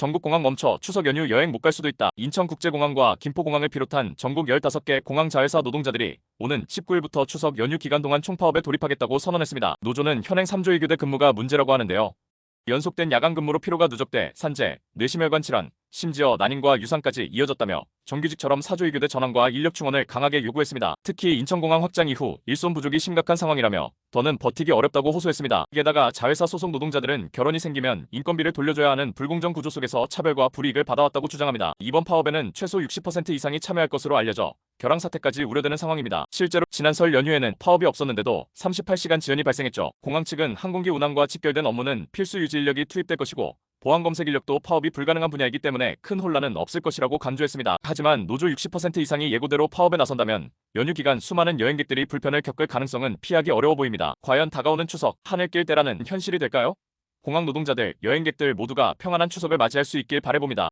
전국 공항 멈춰 추석 연휴 여행 못 갈 수도 있다. 인천국제공항과 김포공항을 비롯한 전국 15개 공항 자회사 노동자들이 오는 19일부터 추석 연휴 기간 동안 총파업에 돌입하겠다고 선언했습니다. 노조는 현행 3조 1교대 근무가 문제라고 하는데요. 연속된 야간 근무로 피로가 누적돼 산재, 뇌심혈관 질환, 심지어 난임과 유산까지 이어졌다며 정규직처럼 4조 2교대 전환과 인력 충원을 강하게 요구했습니다. 특히 인천공항 확장 이후 일손 부족이 심각한 상황이라며 더는 버티기 어렵다고 호소했습니다. 게다가 자회사 소속 노동자들은 결혼이 생기면 인건비를 돌려줘야 하는 불공정 구조 속에서 차별과 불이익을 받아왔다고 주장합니다. 이번 파업에는 최소 60% 이상이 참여할 것으로 알려져 결항 사태까지 우려되는 상황입니다. 실제로 지난 설 연휴에는 파업이 없었는데도 38시간 지연이 발생했죠. 공항 측은 항공기 운항과 직결된 업무는 필수 유지 인력이 투입될 것이고 보안 검색 인력도 파업이 불가능한 분야이기 때문에 큰 혼란은 없을 것이라고 강조했습니다. 하지만 노조 60% 이상이 예고대로 파업에 나선다면 연휴 기간 수많은 여행객들이 불편을 겪을 가능성은 피하기 어려워 보입니다. 과연 다가오는 추석 하늘 길 때라는 현실이 될까요? 공항 노동자들, 여행객들 모두가 평안한 추석을 맞이할 수 있길 바래봅니다.